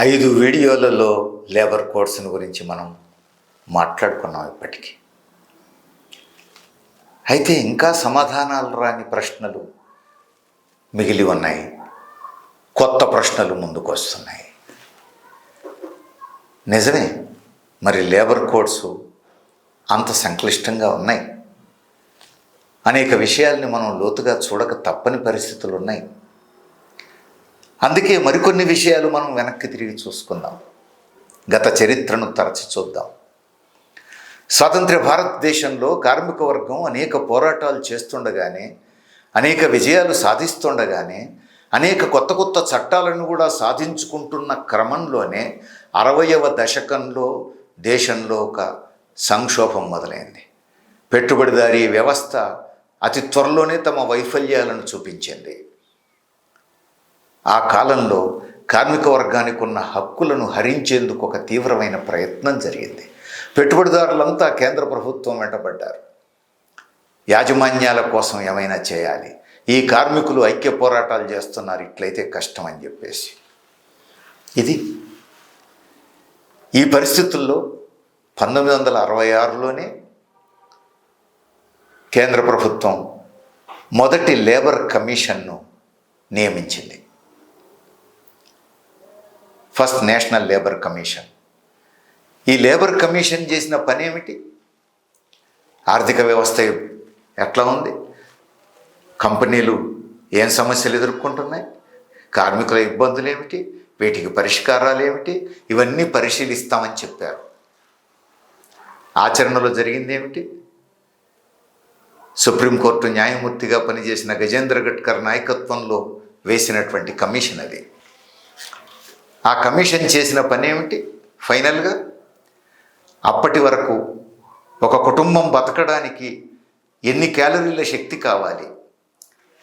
ఐదు వీడియోలలో లేబర్ కోడ్స్ని గురించి మనం మాట్లాడుకున్నాం ఇప్పటికీ. అయితే ఇంకా సమాధానాలు రాని ప్రశ్నలు మిగిలి ఉన్నాయి. కొత్త ప్రశ్నలు ముందుకు వస్తున్నాయి. నిజమే మరి లేబర్ కోడ్స్ అంత సంక్లిష్టంగా ఉన్నాయి. అనేక విషయాల్ని మనం లోతుగా చూడక తప్పని పరిస్థితులు ఉన్నాయి. అందుకే మరికొన్ని విషయాలు మనం వెనక్కి తిరిగి చూసుకుందాం. గత చరిత్రను తరచి చూద్దాం. స్వాతంత్ర భారతదేశంలో కార్మిక వర్గం అనేక పోరాటాలు చేస్తుండగానే అనేక విజయాలు సాధిస్తుండగానే అనేక కొత్త కొత్త చట్టాలను కూడా సాధించుకుంటున్న క్రమంలోనే అరవయవ దశకంలో దేశంలో ఒక సంక్షోభం మొదలైంది. పెట్టుబడిదారీ వ్యవస్థ అతి త్వరలోనే తమ వైఫల్యాలను చూపించింది. ఆ కాలంలో కార్మిక వర్గానికి ఉన్న హక్కులను హరించేందుకు ఒక తీవ్రమైన ప్రయత్నం జరిగింది. పెట్టుబడిదారులంతా కేంద్ర ప్రభుత్వం వెంటబడ్డారు. యాజమాన్యాల కోసం ఏమైనా చేయాలి? ఈ కార్మికులు ఐక్య పోరాటాలు చేస్తున్నారు ఇట్లయితే కష్టం అని చెప్పేసి. ఇది ఈ పరిస్థితుల్లో పంతొమ్మిది వందల అరవై ఆరులోనే కేంద్ర ప్రభుత్వం మొదటి లేబర్ కమిషన్ను నియమించింది. First national labour commission. ఈ లేబర్ కమిషన్ చేసిన పని ఏమిటి ఆర్థిక వ్యవస్థ ఎట్లా ఉంది? కంపెనీలు ఏం సమస్యలు ఎదుర్కొంటున్నాయి? కార్మికుల ఇబ్బందులు ఏమిటి? వీటికి పరిష్కారాలు ఏమిటి? ఇవన్నీ పరిశీలిస్తామని చెప్పారు. ఆచరణలో జరిగింది ఏమిటి? సుప్రీంకోర్టు న్యాయమూర్తిగా పనిచేసిన గజేంద్ర గడ్కర్ నాయకత్వంలో వేసినటువంటి కమిషన్ అది. ఆ కమిషన్ చేసిన పని ఏమిటి? ఫైనల్గా అప్పటి వరకు ఒక కుటుంబం బతకడానికి ఎన్ని క్యాలరీల శక్తి కావాలి?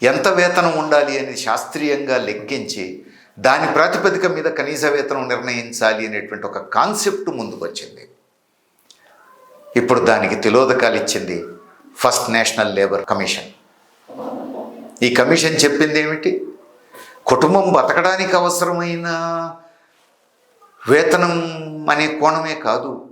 ఎంత వేతనం ఉండాలి అని శాస్త్రీయంగా లెక్కించి దాని ప్రాతిపదిక మీద కనీస వేతనం నిర్ణయించాలి అనేటువంటి ఒక కాన్సెప్ట్ ముందుకు వచ్చింది. ఇప్పుడు దానికి తిలోదకాలు ఇచ్చింది ఫస్ట్ నేషనల్ లేబర్ కమిషన్. ఈ కమిషన్ చెప్పింది ఏమిటి? కుటుంబం బతకడానికి అవసరమైన వేతనం అనే కోణమే కాదు.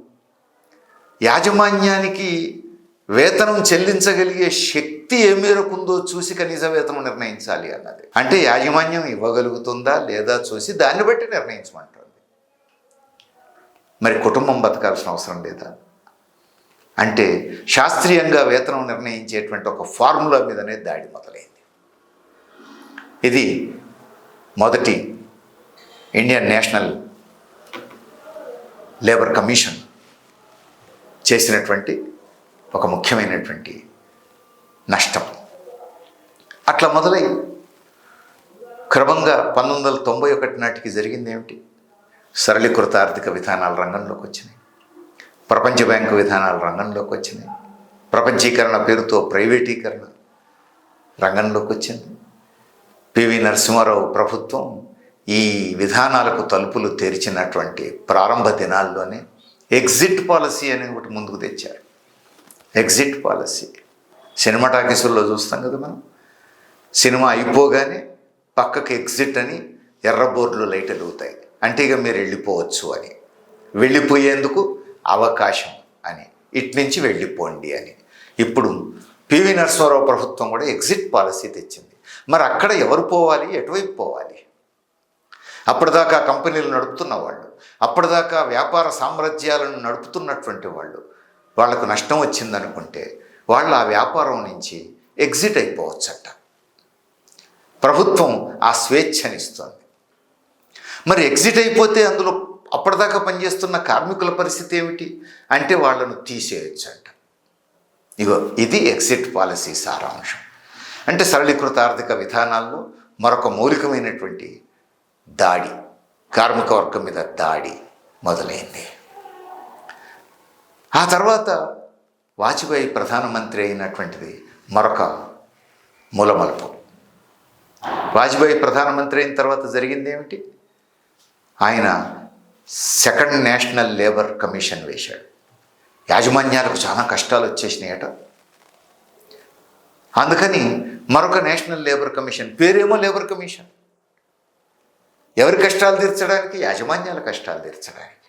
యాజమాన్యానికి వేతనం చెల్లించగలిగే శక్తి ఏ మేరకు ఉందో చూసి కనీస వేతనం నిర్ణయించాలి అన్నది. అంటే యాజమాన్యం ఇవ్వగలుగుతుందా లేదా చూసి దాన్ని బట్టి నిర్ణయించమంటుంది. మరి కుటుంబం బతకాల్సిన అవసరం లేదా? అంటే శాస్త్రీయంగా వేతనం నిర్ణయించేటువంటి ఒక ఫార్ములా మీదనే దాడి మొదలైంది. ఇది మొదటి ఇండియన్ నేషనల్ లేబర్ కమిషన్ చేసినటువంటి ఒక ముఖ్యమైనటువంటి నష్టం. అట్లా మొదలై క్రమంగా పంతొమ్మిది వందల తొంభై ఒకటి నాటికి జరిగింది ఏమిటి? సరళీకృత ఆర్థిక విధానాలు రంగంలోకి వచ్చినాయి. ప్రపంచ బ్యాంకు విధానాలు రంగంలోకి వచ్చినాయి. ప్రపంచీకరణ పేరుతో ప్రైవేటీకరణ రంగంలోకి వచ్చింది. పివి నరసింహారావు ప్రభుత్వం ఈ విధానాలకు తలుపులు తెరిచినటువంటి ప్రారంభ దినాల్లోనే ఎగ్జిట్ పాలసీ అని ఒకటి ముందుకు తెచ్చారు. Exit policy. సినిమా టాకీసుల్లో చూస్తాం కదా మనం. సినిమా అయిపోగానే పక్కకు ఎగ్జిట్ అని ఎర్ర బోర్డులు లైట్ వెలుగుతాయి. అంటే ఇక మీరు వెళ్ళిపోవచ్చు అని. వెళ్ళిపోయేందుకు అవకాశం అని. ఇటు నుంచి వెళ్ళిపోండి అని. ఇప్పుడు పివి నరసింహారావు ప్రభుత్వం కూడా ఎగ్జిట్ పాలసీ తెచ్చింది. మరి అక్కడ ఎవరు పోవాలి? ఎటువైపు పోవాలి? అప్పటిదాకా కంపెనీలు నడుపుతున్న వాళ్ళు అప్పటిదాకా వ్యాపార సామ్రాజ్యాలను నడుపుతున్నటువంటి వాళ్ళు వాళ్ళకు నష్టం వచ్చిందనుకుంటే వాళ్ళు ఆ వ్యాపారం నుంచి ఎగ్జిట్ అయిపోవచ్చట. ప్రభుత్వం ఆ స్వేచ్ఛనిస్తుంది. మరి ఎగ్జిట్ అయిపోతే అందులో అప్పటిదాకా పనిచేస్తున్న కార్మికుల పరిస్థితి ఏమిటి? అంటే వాళ్ళను తీసేయచ్చంట. ఇగో ఇది ఎగ్జిట్ పాలసీ సారాంశం. అంటే సరళీకృత ఆర్థిక విధానాల్లో మరొక మౌలికమైనటువంటి దాడి కార్మిక వర్గం మీద దాడి మొదలైంది. ఆ తర్వాత వాజ్పేయి ప్రధానమంత్రి అయినటువంటిది మరొక మూలమలుపు. వాజ్పేయి ప్రధానమంత్రి అయిన తర్వాత జరిగింది ఏమిటి? ఆయన సెకండ్ నేషనల్ లేబర్ కమిషన్ వేశాడు. యాజమాన్యాలకు చాలా కష్టాలు వచ్చేసినాయట. అందుకని మరొక నేషనల్ లేబర్ కమిషన్ పేరేమో లేబర్ కమిషన్. ఎవరి కష్టాలు తీర్చడానికి? యాజమాన్యాల కష్టాలు తీర్చడానికి.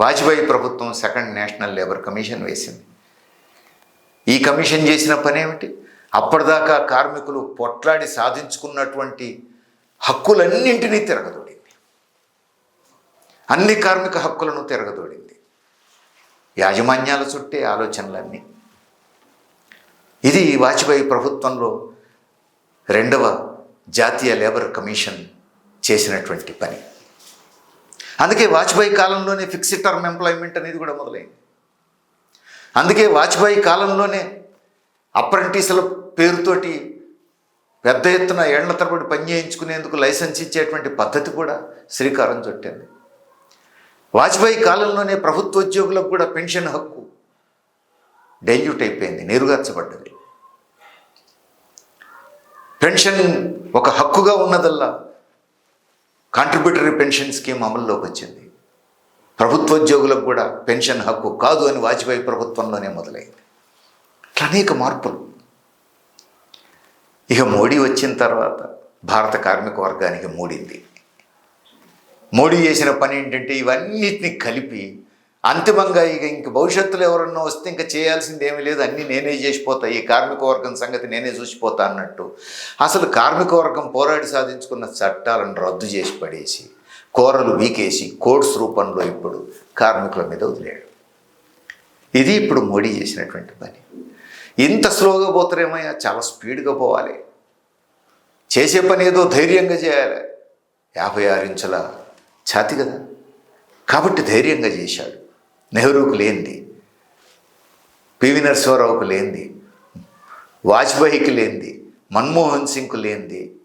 వాజ్పేయి ప్రభుత్వం సెకండ్ నేషనల్ లేబర్ కమిషన్ వేసింది. ఈ కమిషన్ చేసిన పనేమిటి? అప్పటిదాకా కార్మికులు పొట్లాడి సాధించుకున్నటువంటి హక్కులన్నింటినీ తిరగదోడింది. అన్ని కార్మిక హక్కులను తిరగదోడింది. యాజమాన్యాల చుట్టే ఆలోచనలన్నీ. ఇది వాజ్పేయి ప్రభుత్వంలో రెండవ జాతీయ లేబర్ కమిషన్ చేసినటువంటి పని. అందుకే వాజ్పేయి కాలంలోనే ఫిక్స్డ్ టర్మ్ ఎంప్లాయ్మెంట్ అనేది కూడా మొదలైంది. అందుకే వాజ్పేయి కాలంలోనే అప్రెంటిస్ల పేరుతోటి పెద్ద ఎత్తున ఏళ్ళ తరబడి పని చేయించుకునేందుకు లైసెన్స్ ఇచ్చేటువంటి పద్ధతి కూడా శ్రీకారం చుట్టింది. వాజ్పేయి కాలంలోనే ప్రభుత్వ ఉద్యోగులకు కూడా పెన్షన్ హక్కు డైల్యూట్ అయిపోయింది నేరుగార్చబడ్డది. పెన్షన్ ఒక హక్కుగా ఉన్నదల్లా కాంట్రిబ్యూటరీ పెన్షన్ స్కీమ్ అమల్లోకి వచ్చింది. ప్రభుత్వ ఉద్యోగులకు కూడా పెన్షన్ హక్కు కాదు అని వాజ్పేయి ప్రభుత్వంలోనే మొదలైంది. ఇట్లా అనేక మార్పులు. ఇక మోడీ వచ్చిన తర్వాత భారత కార్మిక వర్గానికి మూడింది. మోడీ చేసిన పని ఏంటంటే ఇవన్నిటిని కలిపి అంతిమంగా ఇక ఇంక భవిష్యత్తులో ఎవరన్నా వస్తే ఇంకా చేయాల్సింది ఏమీ లేదు. అన్నీ నేనే చేసిపోతా. ఈ కార్మిక వర్గం సంగతి నేనే చూసిపోతా అన్నట్టు. అసలు కార్మిక వర్గం పోరాడి సాధించుకున్న చట్టాలను రద్దు చేసి పడేసి కూరలు వీకేసి కోడ్స్ రూపంలో ఇప్పుడు కార్మికుల మీద వదిలేడు ఇది ఇప్పుడు మోడీ చేసినటువంటి పని. ఇంత స్లోగా పోతారేమయ్యా? చాలా స్పీడ్గా పోవాలి. చేసే పని ఏదో ధైర్యంగా చేయాలి. యాభై ఆరు ఇంచుల ఛాతి కదా. కాబట్టి ధైర్యంగా చేశాడు. నెహ్రూకు లేనిది పివి నరసింహారావుకు లేనిది వాజ్పేయికి లేనిది మన్మోహన్ సింగ్కు లేనిది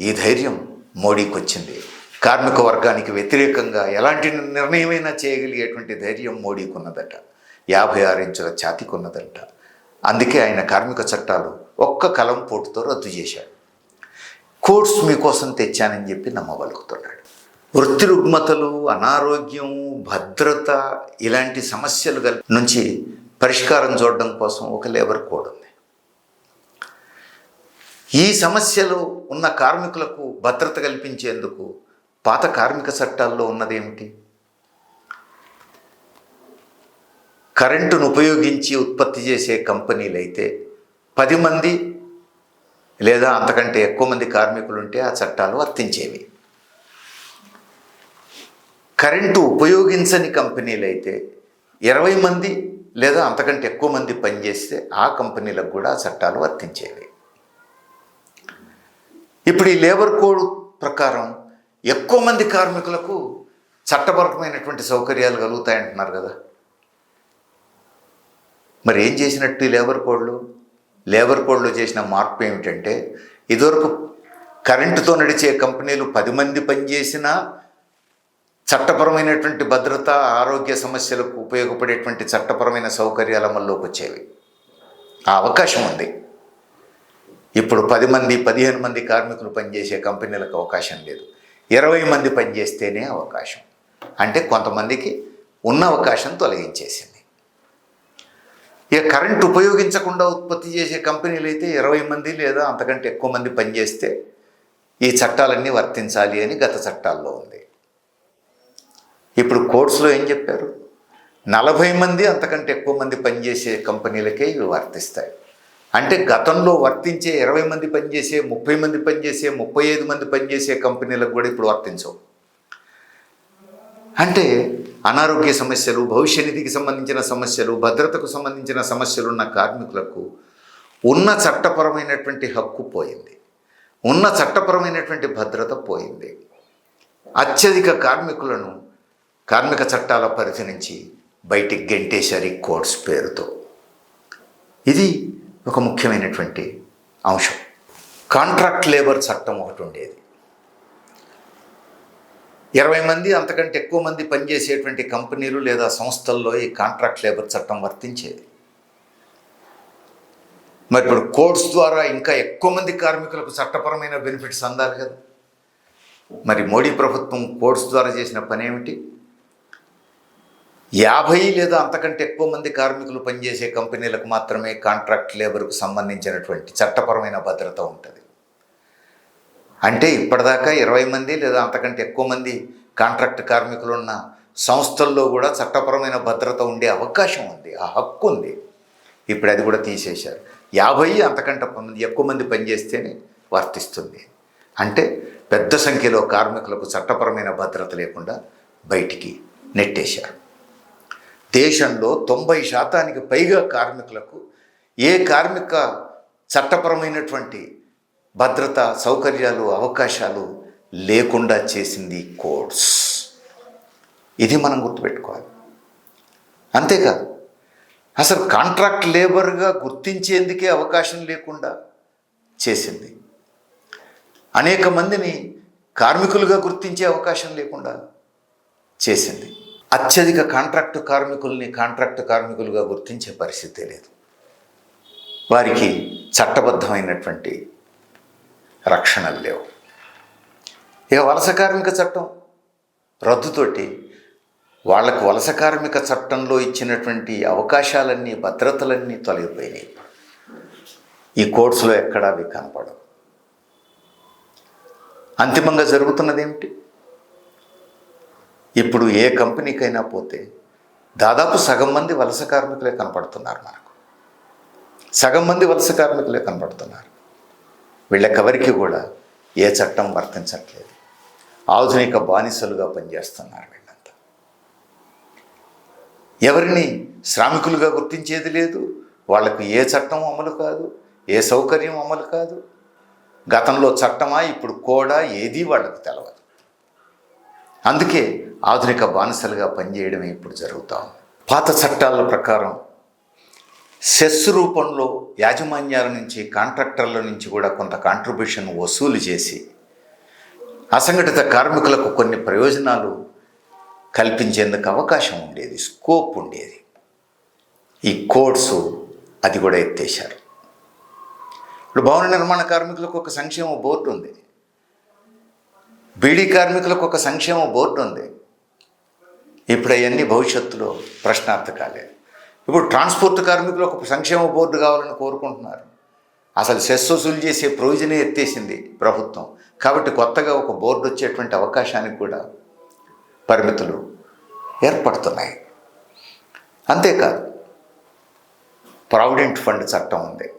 ఈ ధైర్యం మోడీకి వచ్చింది కార్మిక వర్గానికి వ్యతిరేకంగా ఎలాంటి నిర్ణయమైనా చేయగలిగేటువంటి ధైర్యం మోడీకి ఉన్నదట యాభై ఆరు ఇంచుల ఛాతికి ఉన్నదట అందుకే ఆయన కార్మిక చట్టాలు ఒక్క కలం పోటుతో రద్దు చేశాడు. కోర్స్ మీకోసం తెచ్చానని చెప్పి నమ్మబలుకుతున్నాడు. వృత్తి రుగ్మతలు అనారోగ్యం భద్రత ఇలాంటి సమస్యలు గల నుంచి పరిష్కారం చూడడం కోసం ఒక లేబర్ కోడ్ ఉంది. ఈ సమస్యలు ఉన్న కార్మికులకు భద్రత కల్పించేందుకు పాత కార్మిక చట్టాల్లో ఉన్నదేమిటి? కరెంటును ఉపయోగించి ఉత్పత్తి చేసే కంపెనీలు అయితే పది మంది లేదా అంతకంటే ఎక్కువ మంది కార్మికులు ఉంటే ఆ చట్టాలు వర్తించేవి. కరెంటు ఉపయోగించని కంపెనీలు అయితే ఇరవై మంది లేదా అంతకంటే ఎక్కువ మంది పనిచేస్తే ఆ కంపెనీలకు కూడా చట్టాలు వర్తించేవి. ఇప్పుడు ఈ లేబర్ కోడ్ ప్రకారం ఎక్కువ మంది కార్మికులకు చట్టపరమైనటువంటి సౌకర్యాలు కలుగుతాయంటున్నారు కదా. మరి ఏం చేసినట్టు ఈ లేబర్ కోడ్లు? లేబర్ కోడ్లో చేసిన మార్పు ఏమిటంటే ఇదివరకు కరెంటుతో నడిచే కంపెనీలు పది మంది పనిచేసినా చట్టపరమైనటువంటి భద్రత ఆరోగ్య సమస్యలకు ఉపయోగపడేటువంటి చట్టపరమైన సౌకర్యాల అమల్లోకి వచ్చేవి. ఆ అవకాశం ఉంది. ఇప్పుడు పది మంది పదిహేను మంది కార్మికులు పనిచేసే కంపెనీలకు అవకాశం లేదు. ఇరవై మంది పనిచేస్తేనే అవకాశం. అంటే కొంతమందికి ఉన్న అవకాశం తొలగించేసింది. ఇక కరెంట్ ఉపయోగించకుండా ఉత్పత్తి చేసే కంపెనీలు అయితే ఇరవై మంది లేదా అంతకంటే ఎక్కువ మంది పనిచేస్తే ఈ చట్టాలన్నీ వర్తించాలి అని గత చట్టాల్లో ఉంది. ఇప్పుడు కోర్సులో ఏం చెప్పారు? నలభై మంది అంతకంటే ఎక్కువ మంది పనిచేసే కంపెనీలకే ఇవి వర్తిస్తాయి. అంటే గతంలో వర్తించే ఇరవై మంది పనిచేసే ముప్పై మంది పనిచేసే ముప్పై ఐదు మంది పనిచేసే కంపెనీలకు కూడా ఇప్పుడు వర్తించవు. అంటే అనారోగ్య సమస్యలు భవిష్య నిధికి సంబంధించిన సమస్యలు భద్రతకు సంబంధించిన సమస్యలు ఉన్న కార్మికులకు ఉన్న చట్టపరమైనటువంటి హక్కు పోయింది. ఉన్న చట్టపరమైనటువంటి భద్రత పోయింది. అత్యధిక కార్మికులను కార్మిక చట్టాల పరిధి నుంచి బయటికి గెంటేశారు ఈ కోడ్స్ పేరుతో. ఇది ఒక ముఖ్యమైనటువంటి అంశం. కాంట్రాక్ట్ లేబర్ చట్టం ఒకటి ఉండేది. ఇరవై మంది అంతకంటే ఎక్కువ మంది పనిచేసేటువంటి కంపెనీలు లేదా సంస్థల్లో ఈ కాంట్రాక్ట్ లేబర్ చట్టం వర్తించేది. మరి ఇప్పుడు కోడ్స్ ద్వారా ఇంకా ఎక్కువ మంది కార్మికులకు చట్టపరమైన బెనిఫిట్స్ అందాలి కదా. మరి మోడీ ప్రభుత్వం కోడ్స్ ద్వారా చేసిన పని ఏమిటి యాభై లేదా అంతకంటే ఎక్కువ మంది కార్మికులు పనిచేసే కంపెనీలకు మాత్రమే కాంట్రాక్ట్ లేబర్కు సంబంధించినటువంటి చట్టపరమైన భద్రత ఉంటుంది. అంటే ఇప్పటిదాకా ఇరవై మంది లేదా అంతకంటే ఎక్కువ మంది కాంట్రాక్ట్ కార్మికులు ఉన్న సంస్థల్లో కూడా చట్టపరమైన భద్రత ఉండే అవకాశం ఉంది ఆ హక్కు ఉంది. ఇప్పుడు అది కూడా తీసేశారు. యాభై అంతకంటే ఎక్కువ మంది పనిచేస్తేనే వర్తిస్తుంది. అంటే పెద్ద సంఖ్యలో కార్మికులకు చట్టపరమైన భద్రత లేకుండా బయటికి నెట్టేశారు. దేశంలో తొంభై శాతానికి పైగా కార్మికులకు ఏ కార్మిక చట్టపరమైనటువంటి భద్రత సౌకర్యాలు అవకాశాలు లేకుండా చేసింది కోడ్స్. ఇది మనం గుర్తుపెట్టుకోవాలి. అంతేకాదు అసలు కాంట్రాక్ట్ లేబర్గా గుర్తించేందుకే అవకాశం లేకుండా చేసింది. అనేక మందిని కార్మికులుగా గుర్తించే అవకాశం లేకుండా చేసింది. అత్యధిక కాంట్రాక్టు కార్మికుల్ని కాంట్రాక్టు కార్మికులుగా గుర్తించే పరిస్థితి లేదు. వారికి చట్టబద్ధమైనటువంటి రక్షణలు లేవు. ఇక వలస కార్మిక చట్టం రద్దుతోటి వాళ్ళకు వలస కార్మిక చట్టంలో ఇచ్చినటువంటి అవకాశాలన్నీ భద్రతలన్నీ తొలగిపోయినాయి. ఈ కోర్సులో ఎక్కడా అవి కనపడవు. అంతిమంగా జరుగుతున్నది ఏమిటి ఇప్పుడు ఏ కంపెనీకైనా పోతే దాదాపు సగం మంది వలస కార్మికులే కనపడుతున్నారు మనకు. సగం మంది వలస కార్మికులే కనపడుతున్నారు. వీళ్ళకెవరికి కూడా ఏ చట్టం వర్తించట్లేదు. ఆధునిక బానిసలుగా పనిచేస్తున్నారు వీళ్ళంతా. ఎవరిని శ్రామికులుగా గుర్తించేది లేదు. వాళ్ళకు ఏ చట్టం అమలు కాదు ఏ సౌకర్యం అమలు కాదు. గతంలో చట్టమా ఇప్పుడు కూడా ఏదీ వాళ్ళకు తెలవదు. అందుకే ఆధునిక బానిసలుగా పనిచేయడమే ఇప్పుడు జరుగుతూ ఉంది. పాత చట్టాల ప్రకారం సెస్ రూపంలో యాజమాన్యాల నుంచి కాంట్రాక్టర్ల నుంచి కూడా కొంత కాంట్రిబ్యూషన్ వసూలు చేసి అసంఘటిత కార్మికులకు కొన్ని ప్రయోజనాలు కల్పించేందుకు అవకాశం ఉండేది స్కోప్ ఉండేది. ఈ కోడ్స్ అది కూడా ఎత్తేశారు. ఇప్పుడు భవన నిర్మాణ కార్మికులకు ఒక సంక్షేమ బోర్డు ఉంది. బీడీ కార్మికులకు ఒక సంక్షేమ బోర్డు ఉంది. ఇప్పుడు అవన్నీ భవిష్యత్తులో ప్రశ్నార్థకాలే. ఇప్పుడు ట్రాన్స్పోర్ట్ కార్మికులు ఒక సంక్షేమ బోర్డు కావాలని కోరుకుంటున్నారు. అసలు సెస్ వసూలు చేసే ప్రొవిజనే ఎత్తేసింది ప్రభుత్వం. కాబట్టి కొత్తగా ఒక బోర్డు వచ్చేటువంటి అవకాశానికి కూడా పరిమితులు ఏర్పడుతున్నాయి. అంతేకాదు ప్రావిడెంట్ ఫండ్ చట్టం ఉంది.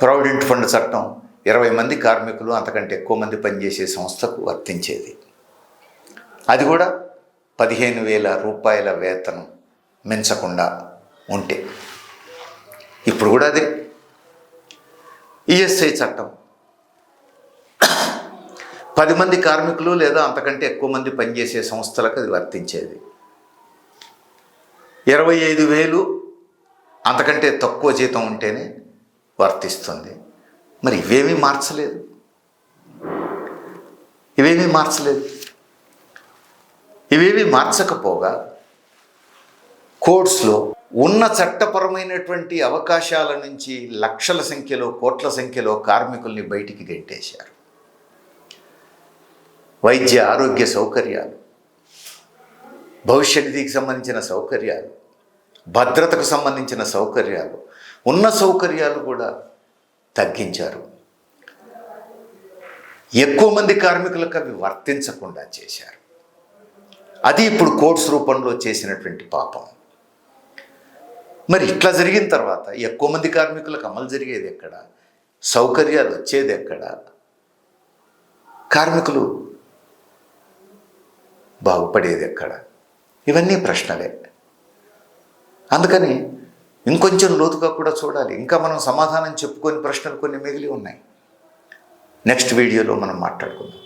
ప్రావిడెంట్ ఫండ్ చట్టం ఇరవై మంది కార్మికులు అంతకంటే ఎక్కువ మంది పనిచేసే సంస్థకు వర్తించేది. అది కూడా పదిహేను వేల రూపాయల వేతనం మించకుండా ఉంటే. ఇప్పుడు కూడా అదే. ఈఎస్ఐ చట్టం. పది మంది కార్మికులు లేదా అంతకంటే ఎక్కువ మంది పనిచేసే సంస్థలకు అది వర్తించేది. ఇరవై ఐదు వేలు అంతకంటే తక్కువ జీతం ఉంటేనే వర్తిస్తుంది. మరి ఇవేమీ మార్చలేదు. ఇవేమీ మార్చలేదు. ఇవేమీ మార్చకపోగా కోర్ట్స్లో ఉన్న చట్టపరమైనటువంటి అవకాశాల నుంచి లక్షల సంఖ్యలో కోట్ల సంఖ్యలో కార్మికుల్ని బయటికి గెంటేశారు. వైద్య ఆరోగ్య సౌకర్యాలు భవిష్య నిధికి సంబంధించిన సౌకర్యాలు భద్రతకు సంబంధించిన సౌకర్యాలు ఉన్న సౌకర్యాలు కూడా తగ్గించారు. ఎక్కువ మంది కార్మికులకు అవి వర్తించకుండా చేశారు. అది ఇప్పుడు కోర్ట్స్ రూపంలో చేసినటువంటి పాపం. మరి ఇట్లా జరిగిన తర్వాత ఎక్కువ మంది కార్మికులకు అమలు జరిగేది ఎక్కడ? సౌకర్యాలు వచ్చేది ఎక్కడ? కార్మికులు బాగుపడేది ఎక్కడ? ఇవన్నీ ప్రశ్నలే. అందుకని ఇంకొంచెం లోతుగా కూడా చూడాలి. ఇంకా మనం సమాధానం చెప్పుకొని ప్రశ్నలు కొన్ని మిగిలి ఉన్నాయి. నెక్స్ట్ వీడియోలో మనం మాట్లాడుకుందాం.